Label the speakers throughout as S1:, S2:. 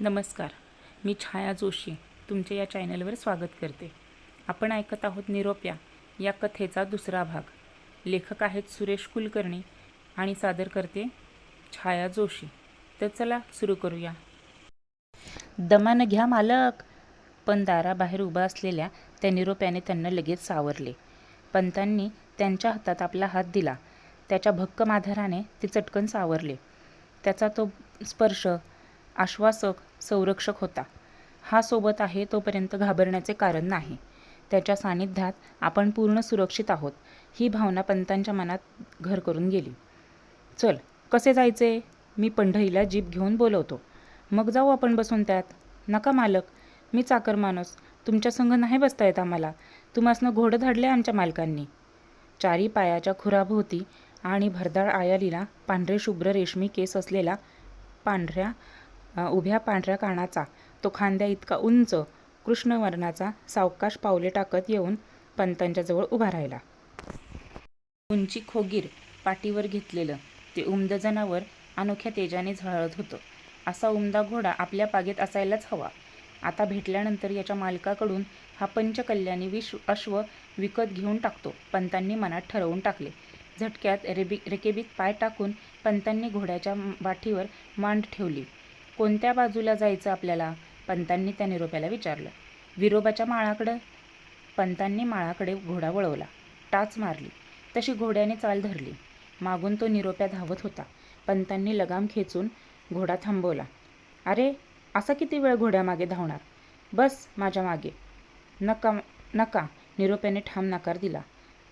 S1: नमस्कार. मी छाया जोशी तुमच्या या चॅनलवर स्वागत करते. आपण ऐकत आहोत निरोप्या या कथेचा दुसरा भाग. लेखक आहेत सुरेश कुलकर्णी आणि सादर करते छाया जोशी. तर चला सुरू करूया. दमानं घ्या मालक. पण दाराबाहेर उभा असलेल्या त्या निरोप्याने त्यांना लगेच सावरले. पंतांनी त्यांच्या हातात आपला हात दिला. त्याच्या भक्कम आधाराने ते चटकन सावरले. त्याचा तो स्पर्श आश्वासक संरक्षक होता. हा सोबत आहे तोपर्यंत घाबरण्याचे कारण नाही. त्याच्या सानिध्यात आपण पूर्ण सुरक्षित आहोत ही भावना पंतांच्या मनात घर करून गेली. चल कसे जायचे? मी पंढईला जीप घेऊन बोलवतो. मग जाऊ आपण बसून त्यात. नका मालक मी चाकर माणूस. तुमच्या संग नाही बसता येत आम्हाला. तुम्हासनं घोडं धाडले आमच्या मालकांनी. चारी पायाच्या खुराभोवती आणि भरदाळ आयालीला पांढरे शुभ्र रेशमी केस असलेला पांढऱ्या उभ्या पांढऱ्या कानाचा तो खांद्या इतका उंच कृष्णवर्णाचा सावकाश पावले टाकत येऊन पंतांच्या जवळ उभा राहिला. उंची खोगीर पाठीवर घेतलेलं ते उमद जनावर अनोख्या तेजाने झळत होतं. असा उमदा घोडा आपल्या बागेत असायलाच हवा. आता भेटल्यानंतर याच्या मालकाकडून हा पंचकल्याणी विश्व अश्व विकत घेऊन टाकतो पंतांनी मनात ठरवून टाकले. झटक्यात रेबी रेकेबीत पाय टाकून पंतांनी घोड्याच्या वाठीवर मांड ठेवली. कोणत्या बाजूला जायचं आपल्याला? पंतांनी त्या निरोप्याला विचारलं. विरोबाच्या माळाकडं? पंतांनी माळाकडे घोडा वळवला. टाच मारली. तशी घोड्याने चाल धरली. मागून तो निरोप्या धावत होता. पंतांनी लगाम खेचून घोडा थांबवला. अरे असा किती वेळ घोड्यामागे धावणार? बस माझ्या मागे. नका नका. निरोप्याने ठाम नकार दिला.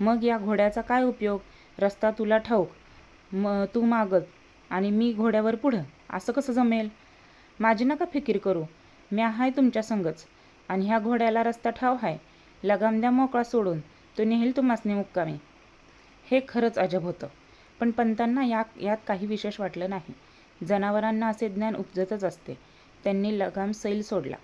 S1: मग या घोड्याचा काय उपयोग? रस्ता तुला ठाऊक. म तू मागत आणि मी घोड्यावर पुढं. असं कसं जमेल? माझी नका फिकीर करू. मी आहे तुमच्या संगच. आणि ह्या घोड्याला रस्ता ठाव आहे लगाम द्या मोकळा सोडून. तो नेहील तुम्हासने मुक्कामी. हे खरंच अजब होतं. पण पंतांना या यात काही विशेष वाटलं नाही. जनावरांना असे ज्ञान उपजतच असते. त्यांनी लगाम सैल सोडला.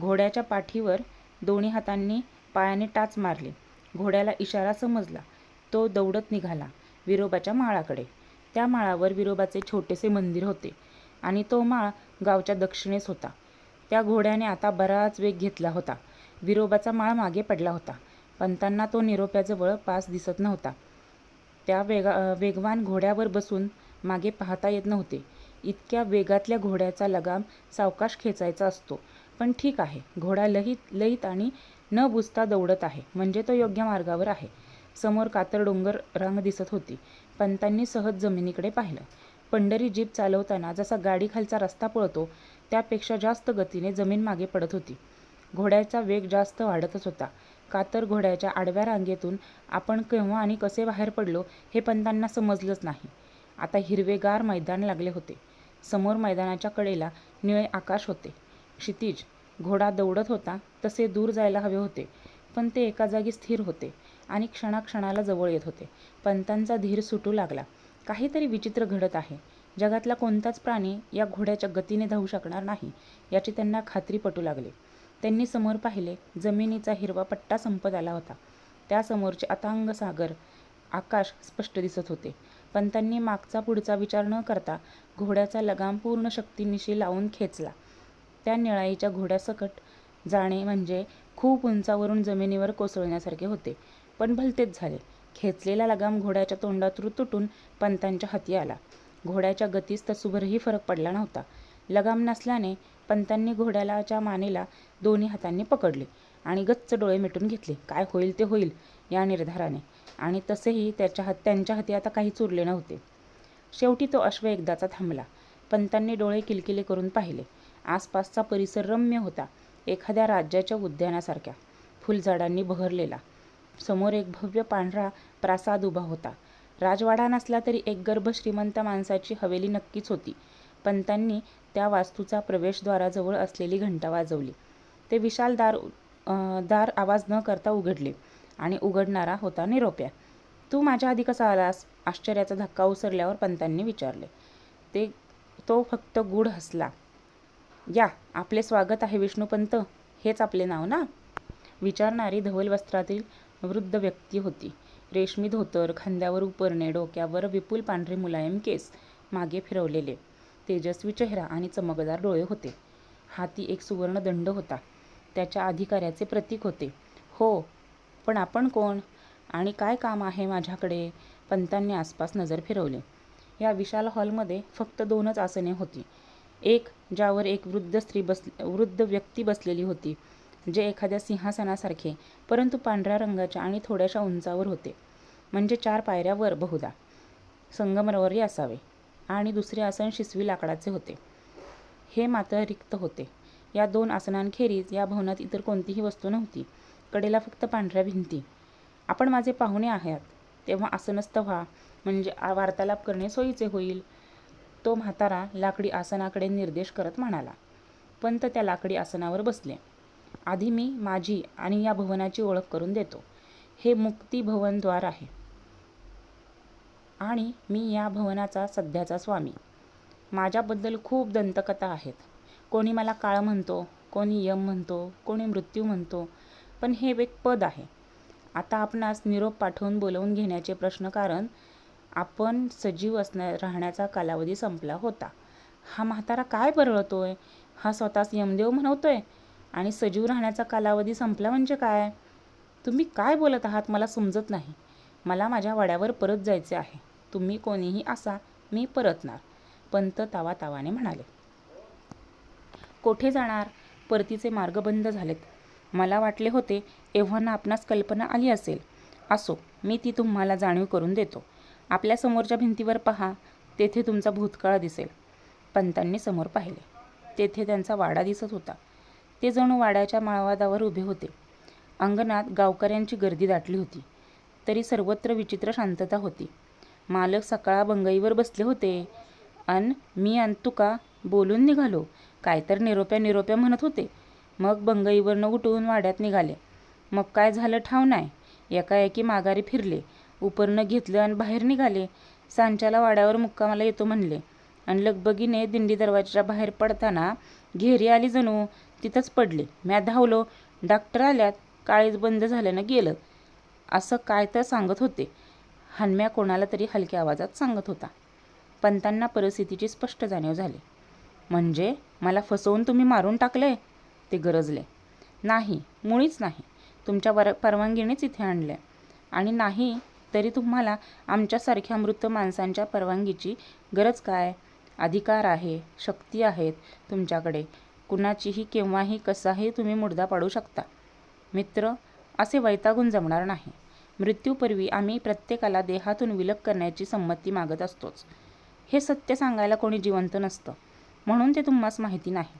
S1: घोड्याच्या पाठीवर दोन्ही हातांनी पायाने टाच मारली. घोड्याला इशारा समजला. तो दौडत निघाला विरोबाच्या माळाकडे. त्या माळावर विरोबाचे छोटेसे मंदिर होते. आणि तो माळ गावच्या दक्षिणेस होता. त्या घोड्याने आता बराच वेग घेतला होता. विरोबाचा माळ मागे पडला होता. पंतांना तो निरोप्याजवळ पास दिसत नव्हता. त्या वेगा वेगवान घोड्यावर बसून मागे पाहता येत नव्हते. इतक्या वेगातल्या घोड्याचा लगाम सावकाश खेचायचा असतो. पण ठीक आहे. घोडा लहित लईत आणि न बुजता दौडत आहे. म्हणजे तो योग्य मार्गावर आहे. समोर कातर डोंगर रांग दिसत होती. पंतांनी सहज जमिनीकडे पाहिलं. पंढरी जीप चालवताना जसा गाडीखालचा रस्ता पळतो त्यापेक्षा जास्त गतीने जमीन मागे पडत होती. घोड्याचा वेग जास्त वाढतच होता. कातर घोड्याच्या आडव्या रांगेतून आपण केव्हा आणि कसे बाहेर पडलो हे पंतांना समजलंच नाही. आता हिरवेगार मैदान लागले होते. समोर मैदानाच्या कडेला निळे आकाश होते. क्षितिज घोडा दौडत होता तसे दूर जायला हवे होते पण ते एका जागी स्थिर होते आणि क्षणाक्षणाला जवळ येत होते. पंतांचा धीर सुटू लागला. काहीतरी विचित्र घडत आहे. जगातला कोणताच प्राणी या घोड्याच्या गतीने धावू शकणार नाही याची त्यांना खात्री पटू लागली. त्यांनी समोर पाहिले जमिनीचा हिरवा पट्टा संपत आला होता. त्यासमोरचे अथांग सागर आकाश स्पष्ट दिसत होते. पंतांनी मागचा पुढचा विचार न करता घोड्याचा लगाम पूर्ण शक्तीनिशी लावून खेचला. त्या निळाईच्या घोड्यासकट जाणे म्हणजे खूप उंचावरून जमिनीवर कोसळण्यासारखे होते पण भलतेच झाले. खेचलेला लगाम घोड्याच्या तोंडातून तुटून पंतांच्या हाती आला. घोड्याच्या गतीस तसुभरही फरक पडला नव्हता. लगाम नसल्याने पंतांनी घोड्यालाच्या मानेला दोन्ही हातांनी पकडले आणि गच्च डोळे मिटून घेतले. काय होईल ते होईल या निर्धाराने. आणि तसेही त्याच्या हात त्यांच्या हाती आता काहीच उरले नव्हते. शेवटी तो अश्व एकदाचा थांबला. पंतांनी डोळे किलकिले करून पाहिले. आसपासचा परिसर रम्य होता. एखाद्या राज्याच्या उद्यानासारख्या. फुलझाडांनी बहरलेला. समोर एक भव्य पांढरा प्रासाद उभा होता. राजवाडा नसला तरी एक गर्भ श्रीमंत माणसाची हवेली नक्कीच होती पंतांनी त्या वास्तूचा प्रवेशद्वाराजवळ असलेली घंटा वाजवली. ते विशाल दार दार आवाज न करता उघडले आणि उघडणारा होता निरोप्या. तू माझ्या आधी कसा आलास? आश्चर्याचा धक्का उसरल्यावर पंतांनी विचारले. ते तो फक्त गूढ हसला. या आपले स्वागत आहे विष्णुपंत. हेच आपले नाव ना? विचारणारी धवल वस्त्रातील वृद्ध व्यक्ती होती. रेशमी धोतर खांद्यावर उपरणे डोक्यावर विपुल पांढरे मुलायम केस मागे फिरवलेले. तेजस्वी चेहरा आणि चमकदार डोळे होते. हाती एक सुवर्ण दंड होता. त्याच्या अधिकाऱ्याचे प्रतीक होते. हो पण आपण कोण? आणि काय काम आहे माझ्याकडे? पंतांनी आसपास नजर फिरवली. या विशाल हॉलमध्ये फक्त दोनच आसने होती. एक ज्यावर एक वृद्ध स्त्री बस वृद्ध व्यक्ती बसलेली होती. जे एखाद्या सिंहासनासारखे परंतु पांढऱ्या रंगाच्या आणि थोड्याशा उंचावर होते. म्हणजे चार पायऱ्यावर बहुधा. संगमरवरी असावे. आणि दुसरे आसन शिसवी लाकडाचे होते. हे मात्र रिक्त होते. या दोन आसनांखेरीज या भवनात इतर कोणतीही वस्तू नव्हती. कडेला फक्त पांढऱ्या भिंती. आपण माझे पाहुणे आहात. तेव्हा आसनस्थ व्हा म्हणजे वार्तालाप करणे सोयीचे होईल तो म्हातारा लाकडी आसनाकडे निर्देश करत म्हणाला. पंत त्या लाकडी आसनावर बसले. आधी मी माझी आणि या भवनाची ओळख करून देतो. हे मुक्ती आहे. आणि मी या भवनाचा सध्याचा स्वामी. माझ्याबद्दल खूप दंतकथा आहेत. कोणी मला काळ म्हणतो कोणी यम म्हणतो कोणी मृत्यू म्हणतो पण हे एक पद आहे. आता आपणास निरोप पाठवून बोलवून घेण्याचे प्रश्न कारण आपण सजीव असण्या राहण्याचा कालावधी संपला होता. हा म्हातारा काय बरळतोय हा स्वतःच यमदेव म्हणवतोय? आणि सजीव राहण्याचा कालावधी संपला म्हणजे काय? तुम्ही काय बोलत आहात मला समजत नाही. मला माझ्या वाड्यावर परत जायचे आहे. तुम्ही कोणीही असा मी परतणार. पंत तावा तावाने म्हणाले. कोठे जाणार? परतीचे मार्ग बंद झालेत. मला वाटले होते एव्हाना आपणास कल्पना आली असेल. असो मी ती तुम्हाला जाणीव करून देतो. आपल्या समोरच्या भिंतीवर पहा तेथे तुमचा भूतकाळ दिसेल. पंतांनी समोर पाहिले. तेथे त्यांचा वाडा दिसत होता. ते जणू वाड्याच्या माळवादावर उभे होते. अंगणात गावकऱ्यांची गर्दी दाटली होती. तरी सर्वत्र विचित्र शांतता होती. मालक सकाळ बंगईवर बसले होते. अन मी अन तुका बोलून निघालो. काय तर निरोप्या निरोप्या म्हणत होते. मग बंगईवरनं उठवून वाड्यात निघाले. मग काय झालं ठाव नाही एकाएकी माघारी फिरले. उपरनं घेतलं आणि बाहेर निघाले. सांच्याला वाड्यावर मुक्कामाला येतो म्हणले. आणि लगबगीने दिंडी दरवाजाच्या बाहेर पडताना घेरी आली जणू. तिथंच पडले. म्या धावलो. डॉक्टर आल्यात काळीज बंद झाल्यानं गेलं. असं काय तर सांगत होते. हनम्या कोणाला तरी हलक्या आवाजात सांगत होता. पंतांना परिस्थितीची स्पष्ट जाणीव झाली. म्हणजे? मला फसवून तुम्ही मारून टाकले ते गरजले. नाही मुळीच नाही. तुमच्या वर परवानगीनेच इथे आणले आणि नाही तरी तुम्हाला आमच्यासारख्या मृत माणसांच्या परवानगीची गरज काय? अधिकार आहे शक्ती आहेत तुमच्याकडे. कुणाचीही केव्हाही कसाही तुम्ही मुडदा पाडू शकता. मित्र असे वैतागून जमणार नाही. मृत्यूपूर्वी आम्ही प्रत्येकाला देहातून विलग करण्याची संमती मागत असतोच. हे सत्य सांगायला कोणी जिवंत नसतं. म्हणून ते तुम्हास माहिती नाही.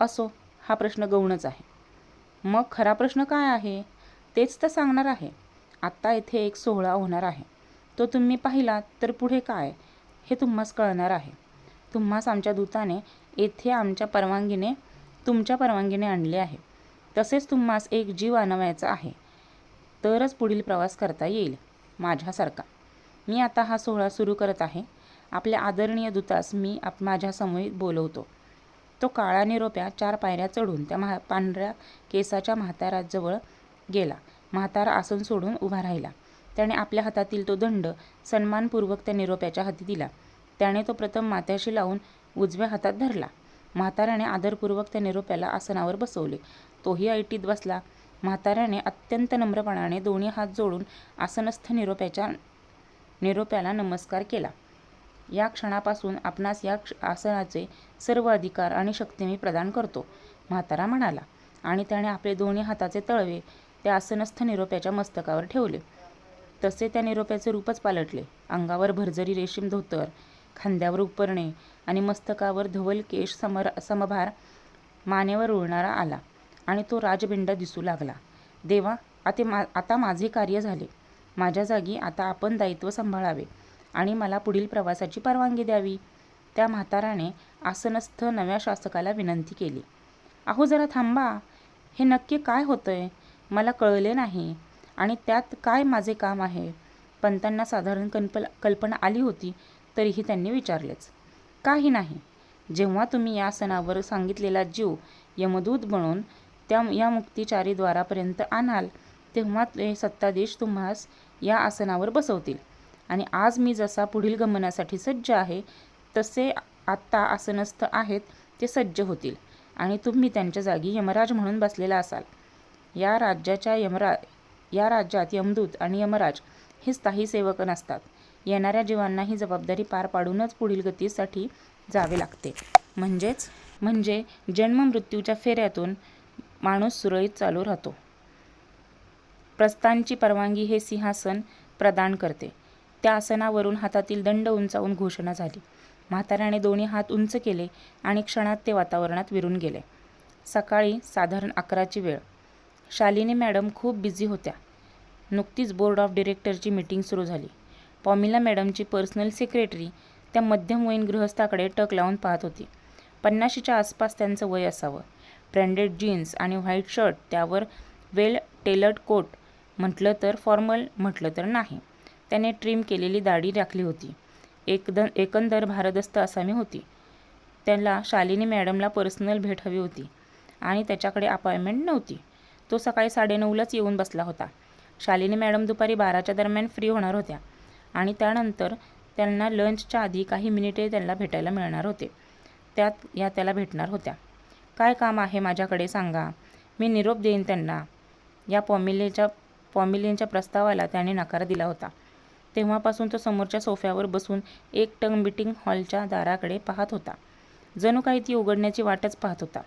S1: असो हा प्रश्न गौणच आहे. मग खरा प्रश्न काय आहे? तेच तर सांगणार आहे. आत्ता इथे एक सोहळा होणार आहे. तो तुम्ही पाहिलात तर पुढे काय? हे तुम्हास कळणार आहे. तुम्हास आमच्या दूताने येथे आमच्या परवानगीने तुमच्या परवानगीने आणले आहे. तसेच तुम्हास एक जीव आणवायचा आहे. तरच पुढील प्रवास करता येईल माझ्यासारखा मी आता हा सोहळा सुरू करत आहे. आपल्या आदरणीय दूतास मी आप माझ्यासमोर बोलवतो. तो काळा निरोप्या चार पायऱ्या चढून त्या महा पांढऱ्या केसाच्या म्हाताराजवळ गेला. म्हातारा आसन सोडून उभा राहिला. त्याने आपल्या हातातील तो दंड सन्मानपूर्वक त्या निरोप्याच्या हाती दिला. त्याने तो प्रथम माथ्याशी लावून उजव्या हातात धरला. म्हाताऱ्याने आदरपूर्वक त्या निरोप्याला आसनावर बसवले. तोही ऐटीत बसला. म्हाताऱ्याने अत्यंत नम्रपणाने दोन्ही हात जोडून आसनस्थ निरोप्याच्या निरोप्याला नमस्कार केला. या क्षणापासून आपणास या क्ष आसनाचे सर्व अधिकार आणि शक्ती मी प्रदान करतो म्हातारा म्हणाला. आणि त्याने आपले दोन्ही हाताचे तळवे त्या आसनस्थ निरोप्याच्या मस्तकावर ठेवले. तसे त्या निरोप्याचे रूपच पालटले. अंगावर भरजरी रेशीम धोतर खांद्यावर उपरणे आणि मस्तकावर धवल केश समर समभार मानेवर उडणारा आला आणि तो राजबिंड दिसू लागला. देवा आता मा आता माझे कार्य झाले. माझ्या जागी आता आपण दायित्व सांभाळावे आणि मला पुढील प्रवासाची परवानगी द्यावी. त्या म्हाताराने आसनस्थ नव्या शासकाला विनंती केली. अहो जरा थांबा. हे नक्की काय होतंय? मला कळले नाही. आणि त्यात काय माझे काम आहे? पंतांना साधारण कल्प कल्पना आली होती तरीही त्यांनी विचारलेच. काही नाही. जेव्हा तुम्ही या सणावर सांगितलेला जीव यमदूत बनून त्या या मुक्तिचारी द्वारापर्यंत आणाल तेव्हा ते सत्ताधीश तुम्हास या आसनावर बसवतील. आणि आज मी जसा पुढील गमनासाठी सज्ज आहे तसे आत्ता आसनस्थ आहेत ते सज्ज होतील. आणि तुम्ही त्यांच्या जागी यमराज म्हणून बसलेला असाल. या राज्याच्या यमरा या राज्यात यमदूत आणि यमराज हे स्थायी सेवक नसतात. येणाऱ्या जीवांना ही जबाबदारी पार पाडूनच पुढील गतीसाठी जावे लागते. म्हणजेच म्हणजे जन्म मृत्यूच्या फेऱ्यातून माणूस सुरळीत चालू राहतो. प्रस्थानची परवानगी हे सिंहासन प्रदान करते. त्या आसनावरून हातातील दंड उंचावून घोषणा झाली. म्हाताऱ्याने दोन्ही हात उंच केले आणि क्षणात ते वातावरणात विरून गेले. सकाळी साधारण अकराची वेळ. शालिनी मॅडम खूप बिझी होत्या. नुकतीच बोर्ड ऑफ डिरेक्टरची मीटिंग सुरू झाली. पॉमिला मॅडमची पर्सनल सेक्रेटरी त्या मध्यमवयीन गृहस्थाकडे टक लावून पाहत होती. पन्नाशीच्या आसपास त्यांचं वय असावं. ब्रँडेड जीन्स आणि व्हाईट शर्ट त्यावर वेल टेलर्ड कोट म्हटलं तर फॉर्मल म्हटलं तर नाही. त्याने ट्रिम केलेली दाढी राखली होती. एकद एकंदर भारदस्त असामी होती. त्याला शालिनी मॅडमला पर्सनल भेट हवी होती आणि त्याच्याकडे अपॉइंटमेंट नव्हती. तो सकाळी साडेनऊलाच येऊन बसला होता. शालिनी मॅडम दुपारी बाराच्या दरम्यान फ्री होणार होत्या. आणि त्यानंतर त्यांना लंचच्या आधी काही मिनिटे त्यांना भेटायला मिळणार होते. त्यात या त्याला भेटणार होत्या. काय काम आहे माझ्याकडे सांगा. मी निरोप देईन त्यांना. या पॉमिलेच्या पॉमिलेंच्या प्रस्तावाला त्याने नकार दिला होता. तेव्हापासून तो समोरच्या सोफ्यावर बसून एक टंग मीटिंग हॉलच्या दाराकडे पाहत होता. जणू काही ती उघडण्याची वाटच पाहत होता.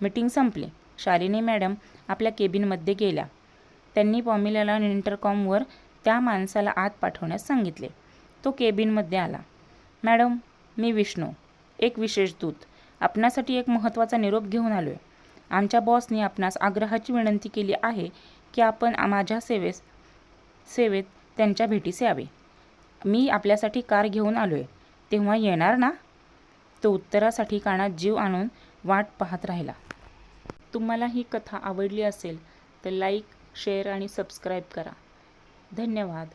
S1: मिटिंग संपली. शालिनी मॅडम आपल्या केबिनमध्ये गेल्या. त्यांनी पॉमिलेला इंटरकॉमवर त्या माणसाला आत पाठवण्यास सांगितले. तो केबिनमध्ये आला. मॅडम मी विष्णू एक विशेष दूत. आपणासाठी एक महत्त्वाचा निरोप घेऊन आलो आहे आमच्या बॉसने आपणास आग्रहाची विनंती केली आहे की आपण माझ्या सेवेस सेवेत त्यांच्या भेटीस यावे. मी आपल्यासाठी कार घेऊन आलो आहे तेव्हा येणार ना? तो उत्तरासाठी कानात जीव आणून वाट पाहत राहिला. तुम्हाला ही कथा आवडली असेल तर लाईक शेअर आणि सबस्क्राईब करा. धन्यवाद.